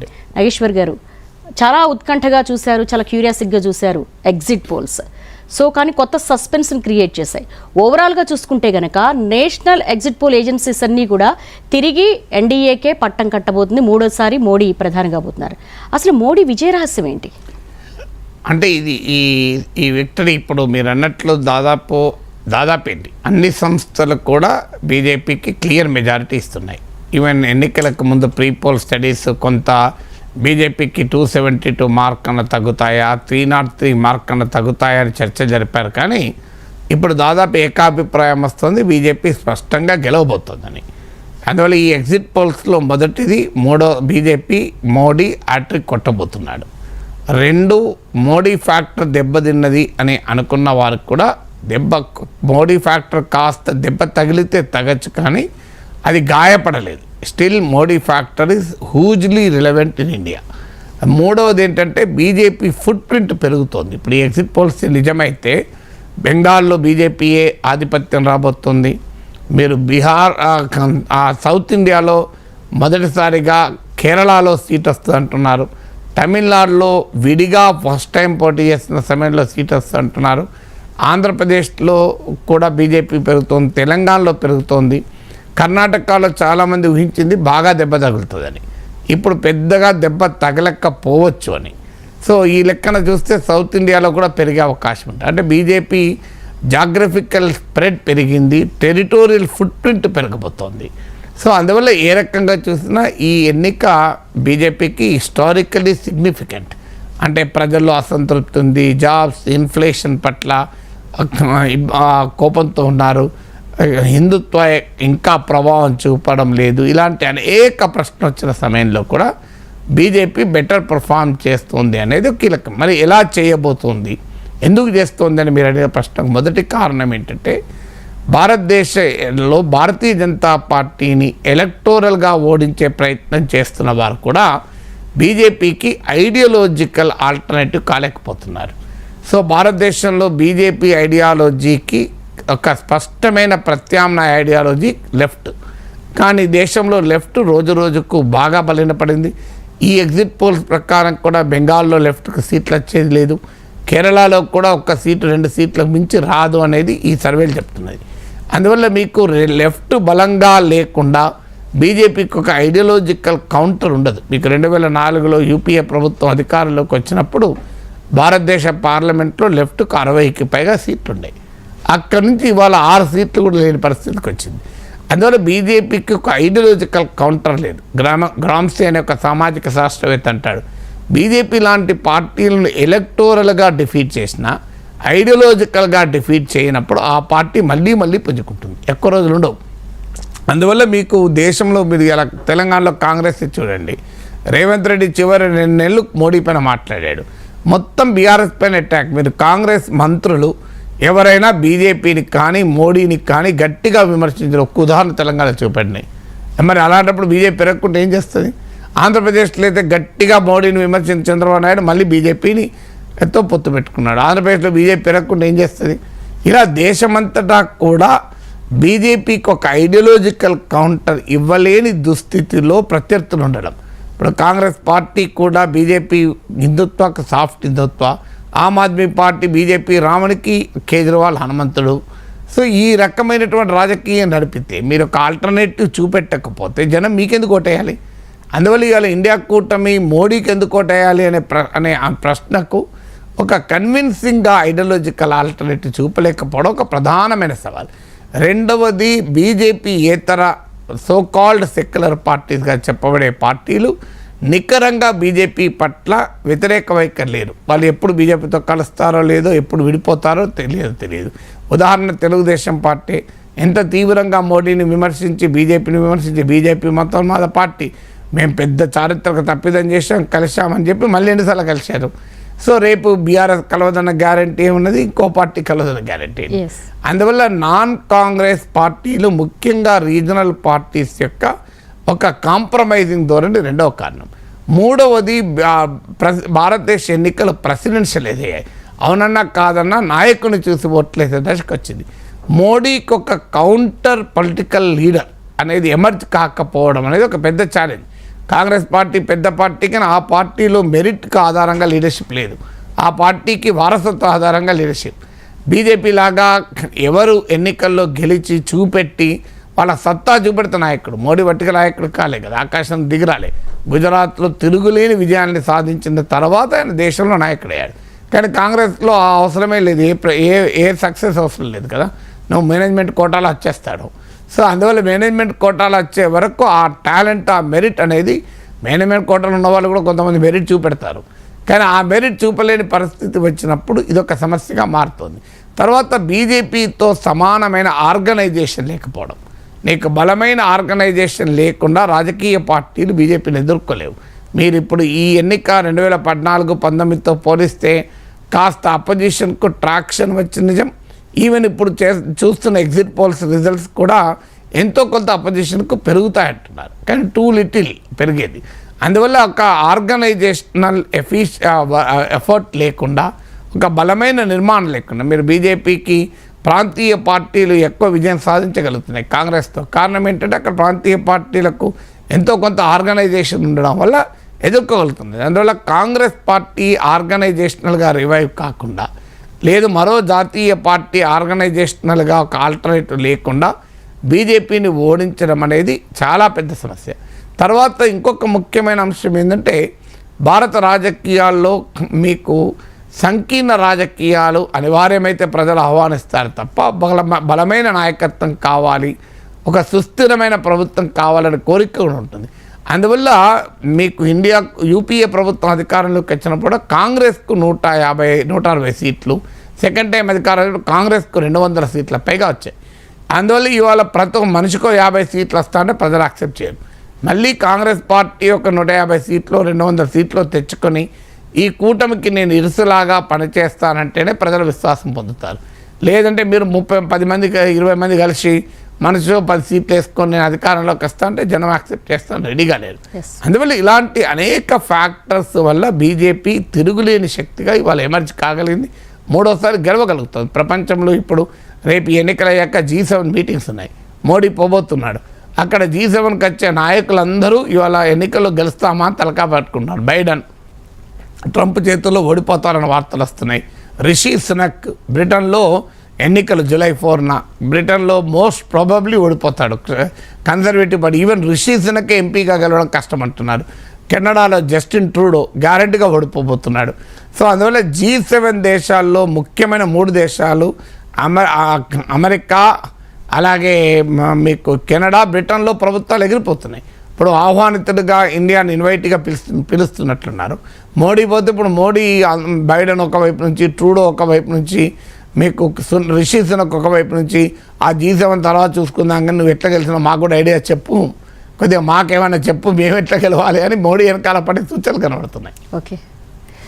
అండి నాగేశ్వర్ గారు చాలా ఉత్కంఠగా చూశారు చాలా క్యూరియాసిక్గా చూశారు ఎగ్జిట్ పోల్స్. సో కానీ కొత్త సస్పెన్స్ని క్రియేట్ చేశాయి. ఓవరాల్గా చూసుకుంటే గనక నేషనల్ ఎగ్జిట్ పోల్ ఏజెన్సీస్ అన్నీ కూడా తిరిగి ఎన్డీఏకే పట్టం కట్టబోతుంది. మూడోసారి మోడీ ప్రధానిగా పోతున్నారు అసలు మోడీ విజయ రహస్యం ఏంటి? అంటే ఇది ఈ ఈ విక్టరీ ఇప్పుడు మీరు అన్నట్లు దాదాపు దాదాపు ఏంటి? అన్ని సంస్థలకు కూడా బీజేపీకి క్లియర్ మెజారిటీ ఇస్తున్నాయి. ఈవెన్ ఎన్నికలకు ముందు ప్రీ పోల్ స్టడీస్ కొంత బీజేపీకి టూ సెవెంటీ టూ మార్క్ అన్న తగ్గుతాయా? త్రీ నాట్ త్రీ మార్క్ అన్న తగ్గుతాయా అని చర్చ జరిపారు. కానీ ఇప్పుడు దాదాపు ఏకాభిప్రాయం వస్తుంది. బీజేపీ స్పష్టంగా గెలవబోతోందని. అందువల్ల ఈ ఎగ్జిట్ పోల్స్లో మొదటిది మూడో బీజేపీ మోడీ హ్యాట్రిక్ కొట్టబోతున్నాడు. రెండు మోడీ ఫ్యాక్టర్ దెబ్బతిన్నది అని అనుకున్న వారికి కూడా దెబ్బ మోడీ ఫ్యాక్టర్ కాస్త దెబ్బ తగిలితే తగచ్చు కానీ అది గాయపడలేదు. Still Modi factor is hugely relevant in India మూడవది ఏంటంటే బీజేపీ ఫుట్ ప్రింట్ పెరుగుతోంది. ఇప్పుడు ఈ ఎగ్జిట్ పోల్స్ నిజమైతే బెంగాల్లో బీజేపీయే ఆధిపత్యం రాబోతుంది. మీరు బీహార్ సౌత్ ఇండియాలో మొదటిసారిగా కేరళలో సీట్ వస్తుంది అంటున్నారు. తమిళనాడులో విడిగా ఫస్ట్ టైం పోటీ చేస్తున్న సమయంలో సీట్ వస్తుంది అంటున్నారు. ఆంధ్రప్రదేశ్లో కూడా బీజేపీ పెరుగుతోంది. తెలంగాణలో పెరుగుతోంది. కర్ణాటకలో చాలామంది ఊహించింది బాగా దెబ్బ తగులుతుందని. ఇప్పుడు పెద్దగా దెబ్బ తగలకపోవచ్చు అని. సో ఈ లెక్కన చూస్తే సౌత్ ఇండియాలో కూడా పెరిగే అవకాశం ఉంది. అంటే బీజేపీ జాగ్రఫికల్ స్ప్రెడ్ పెరిగింది టెరిటోరియల్ ఫుట్ ప్రింట్ పెరగబోతోంది సో అందువల్ల ఏ రకంగా చూసినా ఈ ఎన్నిక బీజేపీకి హిస్టారికలీ సిగ్నిఫికెంట్. అంటే ప్రజల్లో అసంతృప్తి ఉంది జాబ్స్ ఇన్ఫ్లేషన్ పట్ల కోపంతో ఉన్నారు. హిందుత్వ ఇంకా ప్రభావం చూపడం లేదు. ఇలాంటి అనేక ప్రశ్న వచ్చిన సమయంలో కూడా బీజేపీ బెటర్ పర్ఫామ్ చేస్తుంది అనేది కీలకం. మరి ఎలా చేయబోతుంది? ఎందుకు చేస్తుంది అని మీరు అడిగిన ప్రశ్నకు మొదటి కారణం ఏంటంటే భారతదేశంలో భారతీయ జనతా పార్టీని ఎలక్టోరల్గా ఓడించే ప్రయత్నం చేస్తున్న వారు కూడా బీజేపీకి ఐడియాలజికల్ ఆల్టర్నేటివ్ కాలేకపోతున్నారు. సో భారతదేశంలో బీజేపీ ఐడియాలజీకి ఒక స్పష్టమైన ప్రత్యామ్నాయ ఐడియాలజీ లెఫ్ట్. కానీ దేశంలో లెఫ్ట్ రోజు రోజుకు బాగా బలినపడింది ఈ ఎగ్జిట్ పోల్స్ ప్రకారం కూడా బెంగాల్లో లెఫ్ట్కి సీట్లు వచ్చేది లేదు. కేరళలో కూడా ఒక్క సీటు రెండు సీట్లకు మించి రాదు అనేది ఈ సర్వేలు చెప్తున్నది అందువల్ల మీకు లెఫ్ట్ బలంగా లేకుండా బీజేపీకి ఒక ఐడియాలజికల్ కౌంటర్ ఉండదు. మీకు రెండు వేల నాలుగులో యూపీఏ ప్రభుత్వం అధికారంలోకి వచ్చినప్పుడు భారతదేశ పార్లమెంట్లో లెఫ్ట్కు అరవైకి పైగా సీట్లు ఉన్నాయి అక్కడి నుంచి ఇవాళ ఆరు సీట్లు కూడా లేని పరిస్థితికి వచ్చింది. అందువల్ల బీజేపీకి ఒక ఐడియలాజికల్ కౌంటర్ లేదు. గ్రామ గ్రామ్సీ అనే ఒక సామాజిక శాస్త్రవేత్త అంటాడు. బీజేపీ లాంటి పార్టీలను ఎలక్టోరల్గా డిఫీట్ చేసినా ఐడియలాజికల్గా డిఫీట్ చేయనప్పుడు ఆ పార్టీ మళ్ళీ మళ్ళీ పుంజుకుంటుంది. ఎక్కువ రోజులు ఉండవు. అందువల్ల మీకు దేశంలో మీరు ఇలా తెలంగాణలో కాంగ్రెస్ చూడండి. రేవంత్ రెడ్డి చివరి రెండు నెలలు మోడీ పైన మాట్లాడాడు. మొత్తం బీఆర్ఎస్ పైన అటాక్ మీరు కాంగ్రెస్ మంత్రులు ఎవరైనా బీజేపీని కానీ మోడీని కానీ గట్టిగా విమర్శించిన ఒక్క ఉదాహరణ తెలంగాణ చూపడినాయి మరి అలాంటప్పుడు బీజేపీ పెరగకుండా ఏం చేస్తుంది? ఆంధ్రప్రదేశ్లో అయితే గట్టిగా మోడీని విమర్శించిన చంద్రబాబు నాయుడు మళ్ళీ బీజేపీని ఎంతో పొత్తు పెట్టుకున్నాడు. ఆంధ్రప్రదేశ్లో బీజేపీ పెరగకుండా ఏం చేస్తుంది? ఇలా దేశమంతటా కూడా బీజేపీకి ఒక ఐడియాలజికల్ కౌంటర్ ఇవ్వలేని దుస్థితిలో ప్రత్యర్థులు ఉండడం. ఇప్పుడు కాంగ్రెస్ పార్టీ కూడా BJP హిందుత్వకు soft Hindutva Aam Aadmi party BJP రామునికి కేజ్రీవాల్ హనుమంతుడు. సో ఈ రకమైనటువంటి రాజకీయం నడిపితే మీరు ఒక ఆల్టర్నేటివ్ చూపెట్టకపోతే జనం మీకెందుకు ఓటేయాలి? అందువల్ల ఇవాళ ఇండియా కూటమి మోడీకి ఎందుకు ఓటేయాలి అనే ప్ర అనే ఆ ప్రశ్నకు ఒక కన్విన్సింగ్గా ఐడియాలజికల్ ఆల్టర్నేటివ్ చూపలేకపోవడం ఒక ప్రధానమైన సవాల్. రెండవది బీజేపీ ఏతర సో కాల్డ్ సెక్యులర్ పార్టీస్గా చెప్పబడే పార్టీలు నికరంగా బీజేపీ పట్ల వ్యతిరేక వైఖరి లేరు వాళ్ళు ఎప్పుడు బీజేపీతో కలుస్తారో లేదో ఎప్పుడు విడిపోతారో తెలియదు తెలియదు. ఉదాహరణ తెలుగుదేశం పార్టీ. ఎంత తీవ్రంగా మోడీని విమర్శించి బీజేపీని విమర్శించి బీజేపీ మొత్తం మాద పార్టీ. మేము పెద్ద చారిత్రక తప్పిదం చేసాం కలిసామని చెప్పి మళ్ళీ ఎన్నిసార్లు కలిశారు. సో రేపు బీఆర్ఎస్ కలవదన్న గ్యారంటీ ఉన్నది ఇంకో పార్టీ కలవదన్న గ్యారంటీ. అందువల్ల నాన్ కాంగ్రెస్ పార్టీలు ముఖ్యంగా రీజనల్ పార్టీస్ యొక్క ఒక కాంప్రమైజింగ్ ధోరణి రెండవ కారణం. మూడవది భారతదేశ ఎన్నికలు ప్రెసిడెన్షియల్ ఎదిగాయి అవునన్నా కాదన్నా నాయకుని చూసి ఓట్లేసే దశకు వచ్చింది మోడీకి ఒక కౌంటర్ పొలిటికల్ లీడర్ అనేది ఎమర్జ్ కాకపోవడం అనేది ఒక పెద్ద ఛాలెంజ్. కాంగ్రెస్ పార్టీ పెద్ద పార్టీ కానీ ఆ పార్టీలో మెరిట్కి ఆధారంగా లీడర్షిప్ లేదు. ఆ పార్టీకి వారసత్వ ఆధారంగా లీడర్షిప్. బీజేపీ లాగా ఎవరు ఎన్నికల్లో గెలిచి చూపెట్టి వాళ్ళ సత్తా చూపెడితే నాయకుడు మోడీ వట్టిక నాయకుడు కాలే కదా ఆకాశం దిగిరాలే. గుజరాత్లో తిరుగులేని విజయాన్ని సాధించిన తర్వాత ఆయన దేశంలో నాయకుడయ్యాడు. కానీ కాంగ్రెస్లో ఆ అవసరమే లేదు ఏ ఏ ఏ సక్సెస్ అవసరం లేదు కదా. నువ్వు మేనేజ్మెంట్ కోటాలో వచ్చేస్తాడు. సో అందువల్ల మేనేజ్మెంట్ కోటాలు వచ్చే వరకు ఆ టాలెంట్ ఆ మెరిట్ అనేది మేనేజ్మెంట్ కోటాలు ఉన్న వాళ్ళు కూడా కొంతమంది మెరిట్ చూపెడతారు. కానీ ఆ మెరిట్ చూపలేని పరిస్థితి వచ్చినప్పుడు ఇదొక సమస్యగా మారుతుంది. తర్వాత బీజేపీతో సమానమైన ఆర్గనైజేషన్ లేకపోవడం. నీకు బలమైన ఆర్గనైజేషన్ లేకుండా రాజకీయ పార్టీలు బీజేపీని ఎదుర్కోలేవు. మీరు ఇప్పుడు ఈ ఎన్నిక రెండు వేల పద్నాలుగు పంతొమ్మిదితో పోలిస్తే కాస్త అపోజిషన్కు ట్రాక్షన్ వచ్చిన నిజం. ఈవెన్ ఇప్పుడు చే చూస్తున్న ఎగ్జిట్ పోల్స్ రిజల్ట్స్ కూడా ఎంతో కొంత అపోజిషన్కు పెరుగుతాయంటున్నారు. కానీ టూ లిటిల్ పెరిగేది. అందువల్ల ఒక ఆర్గనైజేషనల్ ఎఫిష ఎఫర్ట్ లేకుండా ఒక బలమైన నిర్మాణం లేకుండా మీరు బీజేపీకి ప్రాంతీయ పార్టీలు ఎక్కువ విజయం సాధించగలుగుతున్నాయి కాంగ్రెస్తో. కారణం ఏంటంటే అక్కడ ప్రాంతీయ పార్టీలకు ఎంతో కొంత ఆర్గనైజేషన్ ఉండడం వల్ల ఎదుర్కోగలుగుతుంది. అందువల్ల కాంగ్రెస్ పార్టీ ఆర్గనైజేషనల్గా రివైవ్ కాకుండా లేదు మరో జాతీయ పార్టీ ఆర్గనైజేషనల్గా ఒక ఆల్టర్నేటివ్ లేకుండా బీజేపీని ఓడించడం అనేది చాలా పెద్ద సమస్య. తర్వాత ఇంకొక ముఖ్యమైన అంశం ఏంటంటే భారత రాజకీయాల్లో మీకు సంకీర్ణ రాజకీయాలు అనివార్యమైతే ప్రజలు ఆహ్వానిస్తారు తప్ప బల బలమైన నాయకత్వం కావాలి ఒక సుస్థిరమైన ప్రభుత్వం కావాలనే కోరిక కూడా ఉంటుంది. అందువల్ల మీకు ఇండియా యూపీఏ ప్రభుత్వం అధికారంలోకి వచ్చినప్పుడు కాంగ్రెస్కు నూట యాభై నూట అరవై సీట్లు సెకండ్ టైం అధికారంలో కాంగ్రెస్కు రెండు వందల సీట్ల పైగా వచ్చాయి. అందువల్ల ఇవాళ ప్రతి ఒక్క మనిషికో యాభై సీట్లు వస్తాయంటే ప్రజలు యాక్సెప్ట్ చేయరు. మళ్ళీ కాంగ్రెస్ పార్టీ ఒక నూట యాభై సీట్లు రెండు వందల సీట్లు తెచ్చుకొని ఈ కూటమికి నేను ఇరుసులాగా పనిచేస్తానంటేనే ప్రజలు విశ్వాసం పొందుతారు. లేదంటే మీరు ముప్పై పది మంది ఇరవై మంది కలిసి మనసు పది సీట్లు వేసుకొని నేను అధికారంలోకి వస్తా అంటే జనం యాక్సెప్ట్ చేస్తాను రెడీగా లేరు. Yes. అందువల్ల ఇలాంటి అనేక ఫ్యాక్టర్స్ వల్ల బీజేపీ తిరుగులేని శక్తిగా ఇవాళ ఎమర్జ్ కాగలిగింది. మూడోసారి గెలవగలుగుతుంది. ప్రపంచంలో ఇప్పుడు రేపు ఎన్నికలయ్యాక జీ సెవెన్ మీటింగ్స్ ఉన్నాయి. మోడీ పోబోతున్నాడు. అక్కడ జీ సెవెన్కి వచ్చే నాయకులందరూ ఇవాళ ఎన్నికల్లో గెలుస్తామా తలకా పట్టుకుంటున్నారు. బైడెన్. ట్రంప్ చేతుల్లో ఓడిపోతారన్న వార్తలు వస్తున్నాయి. రిషి సునక్ బ్రిటన్లో ఎన్నికలు జూలై ఫోర్న బ్రిటన్లో మోస్ట్ ప్రాబబ్లీ ఓడిపోతాడు. Conservative party even Rishi Sunak ఎంపీగా గెలవడం కష్టం అంటున్నారు కెనడాలో జస్టిన్ ట్రూడో గ్యారెంటీగా ఓడిపోబోతున్నాడు. సో అందువల్ల జీ సెవెన్ దేశాల్లో ముఖ్యమైన మూడు దేశాలు అమె అమెరికా అలాగే మీకు కెనడా బ్రిటన్లో ప్రభుత్వాలు ఎగిరిపోతున్నాయి. ఇప్పుడు ఆహ్వానితుడిగా ఇండియాని ఇన్వైట్గా పిలుస్తు పిలుస్తున్నట్లున్నారు. మోడీ పోతే ఇప్పుడు మోడీ బైడెన్ ఒకవైపు నుంచి ట్రూడో ఒకవైపు నుంచి మీకు సున్ రిషి సునక్ ఒకవైపు నుంచి ఆ జీ సెవెన్ తర్వాత చూసుకుందాం కానీ నువ్వు ఎట్లా గెలిచినా మాకు కూడా ఐడియా చెప్పు. కొద్దిగా మాకేమైనా చెప్పు మేము ఎట్లా గెలవాలి అని మోడీ వెనకాల పడే సూచనలు కనబడుతున్నాయి. ఓకే.